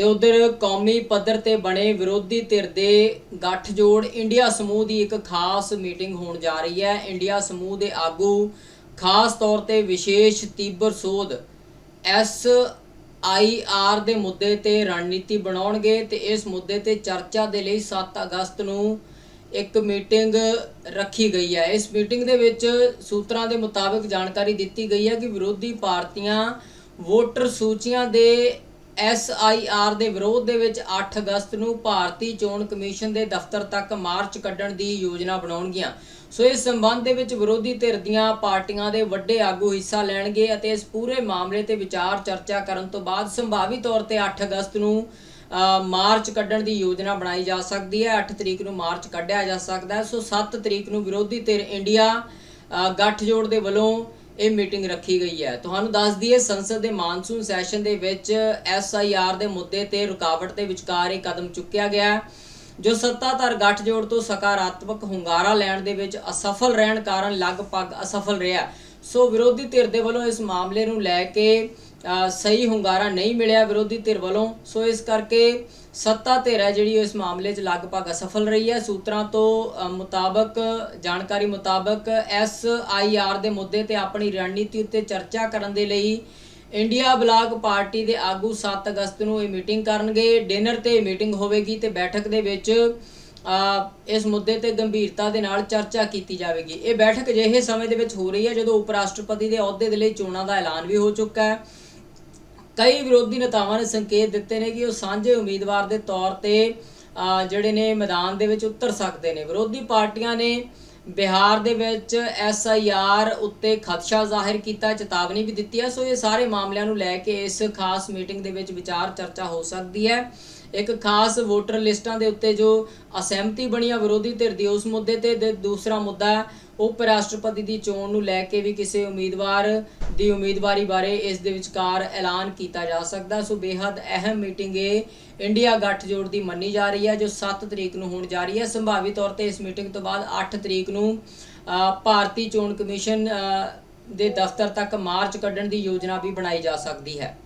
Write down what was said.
ਤੇ ਉਧਰ ਕੌਮੀ ਪੱਧਰ ਤੇ ਬਣੇ ਵਿਰੋਧੀ ਧਿਰ ਦੇ ਗੱਠਜੋੜ ਇੰਡੀਆ ਸਮੂਹ ਦੀ ਇੱਕ ਖਾਸ ਮੀਟਿੰਗ ਹੋਣ ਜਾ ਰਹੀ ਹੈ। ਇੰਡੀਆ ਸਮੂਹ ਦੇ ਆਗੂ ਖਾਸ ਤੌਰ ਤੇ ਵਿਸ਼ੇਸ਼ ਤੀਬਰ ਸੋਧ ਐਸ ਆਈ ਆਰ ਦੇ ਮੁੱਦੇ ਤੇ ਰਣਨੀਤੀ ਬਣਾਉਣਗੇ ਤੇ ਇਸ ਮੁੱਦੇ ਤੇ ਚਰਚਾ ਦੇ ਲਈ 7 ਅਗਸਤ ਨੂੰ ਇੱਕ ਮੀਟਿੰਗ ਰੱਖੀ ਗਈ ਹੈ। ਇਸ ਮੀਟਿੰਗ ਦੇ ਵਿੱਚ ਸੂਤਰਾਂ ਦੇ ਮੁਤਾਬਕ ਜਾਣਕਾਰੀ ਦਿੱਤੀ ਗਈ ਹੈ ਕਿ ਵਿਰੋਧੀ ਪਾਰਟੀਆਂ ਵੋਟਰ ਸੂਚੀਆਂ ਦੇ ਐਸ ਆਈ ਆਰ ਦੇ ਵਿਰੋਧ ਦੇ ਵਿੱਚ 8 ਅਗਸਤ ਨੂੰ ਭਾਰਤੀ ਚੋਣ ਕਮਿਸ਼ਨ ਦੇ ਦਫ਼ਤਰ ਤੱਕ ਮਾਰਚ ਕੱਢਣ ਦੀ ਯੋਜਨਾ ਬਣਾਉਣਗੀਆਂ। ਸੋ ਇਸ ਸੰਬੰਧ ਦੇ ਵਿੱਚ ਵਿਰੋਧੀ ਧਿਰ ਦੀਆਂ ਪਾਰਟੀਆਂ ਦੇ ਵੱਡੇ ਆਗੂ ਹਿੱਸਾ ਲੈਣਗੇ ਅਤੇ ਇਸ ਪੂਰੇ ਮਾਮਲੇ ਤੇ ਵਿਚਾਰ ਚਰਚਾ ਕਰਨ ਤੋਂ ਬਾਅਦ ਸੰਭਾਵੀ ਤੌਰ ਤੇ 8 ਅਗਸਤ ਨੂੰ ਮਾਰਚ ਕੱਢਣ ਦੀ ਯੋਜਨਾ ਬਣਾਈ ਜਾ ਸਕਦੀ ਹੈ। 8 ਤਰੀਕ ਨੂੰ ਮਾਰਚ ਕੱਢਿਆ ਜਾ ਸਕਦਾ ਹੈ। ਸੋ 7 ਤਰੀਕ ਨੂੰ ਵਿਰੋਧੀ ਧਿਰ ਇੰਡੀਆ ਅ, ਗੱਠਜੋੜ ਦੇ ਵੱਲੋਂ ਇਹ ਮੀਟਿੰਗ ਰੱਖੀ ਗਈ ਹੈ। ਤੁਹਾਨੂੰ ਦੱਸ ਦਈਏ, ਸੰਸਦ ਦੇ ਮਾਨਸੂਨ ਸੈਸ਼ਨ ਦੇ ਵਿੱਚ ਐਸਆਈਆਰ ਦੇ ਮੁੱਦੇ ਤੇ ਰੁਕਾਵਟ ਦੇ ਵਿਚਕਾਰ ਇਹ ਕਦਮ ਚੁੱਕਿਆ ਗਿਆ ਜੋ ਸੱਤਾਧਾਰ ਗੱਠਜੋੜ ਤੋਂ ਸਕਾਰਾਤਮਕ ਹੁੰਗਾਰਾ ਲੈਣ ਦੇ ਵਿੱਚ ਅਸਫਲ ਰਹਿਣ ਕਾਰਨ ਲਗਭਗ ਅਸਫਲ ਰਿਹਾ ਸੋ ਵਿਰੋਧੀ ਧਿਰ ਦੇ ਵੱਲੋਂ ਇਸ ਮਾਮਲੇ ਨੂੰ ਲੈ ਕੇ ਸਹੀ ਹੁੰਗਾਰਾ ਨਹੀਂ ਮਿਲਿਆ ਵਿਰੋਧੀ ਧਿਰ ਵੱਲੋਂ, ਸੋ ਇਸ ਕਰਕੇ ਸੱਤਾ ਧਿਰ ਹੈ ਜਿਹੜੀ ਉਹ ਇਸ ਮਾਮਲੇ 'ਚ ਲਗਭਗ ਅਸਫਲ ਰਹੀ ਹੈ। ਸੂਤਰਾਂ ਤੋਂ ਮੁਤਾਬਕ, ਜਾਣਕਾਰੀ ਮੁਤਾਬਕ ਐਸ ਆਈ ਆਰ ਦੇ ਮੁੱਦੇ ਤੇ ਆਪਣੀ ਰਣਨੀਤੀ ਉੱਤੇ ਚਰਚਾ ਕਰਨ ਦੇ ਲਈ ਇੰਡੀਆ ਬਲਾਕ ਪਾਰਟੀ ਦੇ ਆਗੂ 7 ਅਗਸਤ ਨੂੰ ਇਹ ਮੀਟਿੰਗ ਕਰਨਗੇ। ਡਿਨਰ ਤੇ ਇਹ ਮੀਟਿੰਗ ਹੋਵੇਗੀ ਤੇ ਬੈਠਕ ਦੇ ਵਿੱਚ ਇਸ ਮੁੱਦੇ ਤੇ ਗੰਭੀਰਤਾ ਦੇ ਨਾਲ ਚਰਚਾ ਕੀਤੀ ਜਾਵੇਗੀ। ਇਹ ਬੈਠਕ ਅਜਿਹੇ ਸਮੇਂ ਦੇ ਵਿੱਚ ਹੋ ਰਹੀ ਹੈ ਜਦੋਂ ਉਪ ਰਾਸ਼ਟਰਪਤੀ ਦੇ ਅਹੁਦੇ ਦੇ ਲਈ ਚੋਣਾਂ ਦਾ ਐਲਾਨ ਵੀ ਹੋ ਚੁੱਕਾ ਹੈ। ਕਈ ਵਿਰੋਧੀ ਨੇਤਾਵਾਂ ਨੇ ਸੰਕੇਤ ਦਿੱਤੇ ਨੇ ਕਿ ਉਹ ਸਾਂਝੇ ਉਮੀਦਵਾਰ ਦੇ ਤੌਰ ਤੇ ਜਿਹੜੇ ਨੇ ਮੈਦਾਨ ਦੇ ਵਿੱਚ ਉਤਰ ਸਕਦੇ ਨੇ। ਵਿਰੋਧੀ ਪਾਰਟੀਆਂ ਨੇ ਬਿਹਾਰ ਦੇ ਵਿੱਚ ਐਸਆਈਆਰ ਉੱਤੇ ਖਦਸ਼ਾ ਜ਼ਾਹਿਰ ਕੀਤਾ, ਚੇਤਾਵਨੀ ਵੀ ਦਿੱਤੀ ਹੈ। ਸੋ ਇਹ ਸਾਰੇ ਮਾਮਲਿਆਂ ਨੂੰ ਲੈ ਕੇ ਇਸ ਖਾਸ ਮੀਟਿੰਗ ਦੇ ਵਿੱਚ ਵਿਚਾਰ ਚਰਚਾ ਹੋ ਸਕਦੀ ਹੈ। ਇੱਕ ਖਾਸ ਵੋਟਰ ਲਿਸਟਾਂ ਦੇ ਉੱਤੇ ਜੋ ਅਸਹਿਮਤੀ ਬਣੀ ਆ ਵਿਰੋਧੀ ਧਿਰ ਦੀ, ਉਸ ਮੁੱਦੇ ਤੇ ਤੇ ਦੂਸਰਾ ਮੁੱਦਾ ਉਪ ਰਾਸ਼ਟਰਪਤੀ ਦੀ ਚੋਣ ਨੂੰ ਲੈ ਕੇ ਵੀ ਕਿਸੇ ਉਮੀਦਵਾਰ ਦੀ ਉਮੀਦਵਾਰੀ ਬਾਰੇ ਇਸ ਦੇ ਵਿਚਕਾਰ ਐਲਾਨ ਕੀਤਾ ਜਾ ਸਕਦਾ। ਸੋ ਬੇहद ਅਹਿਮ ਮੀਟਿੰਗ ਇਹ ਇੰਡੀਆ ਗੱਠਜੋੜ ਦੀ ਮੰਨੀ ਜਾ ਰਹੀ ਹੈ, ਜੋ 7 ਤਰੀਕ ਨੂੰ ਹੋਣ ਜਾ ਰਹੀ ਹੈ। ਸੰਭਾਵੀ ਤੌਰ ਤੇ ਇਸ ਮੀਟਿੰਗ ਤੋਂ ਬਾਅਦ 8 ਤਰੀਕ ਨੂੰ ਭਾਰਤੀ ਚੋਣ ਕਮਿਸ਼ਨ ਦੇ ਦਫ਼ਤਰ ਤੱਕ ਮਾਰਚ ਕੱਢਣ ਦੀ ਯੋਜਨਾ ਵੀ ਬਣਾਈ ਜਾ ਸਕਦੀ ਹੈ।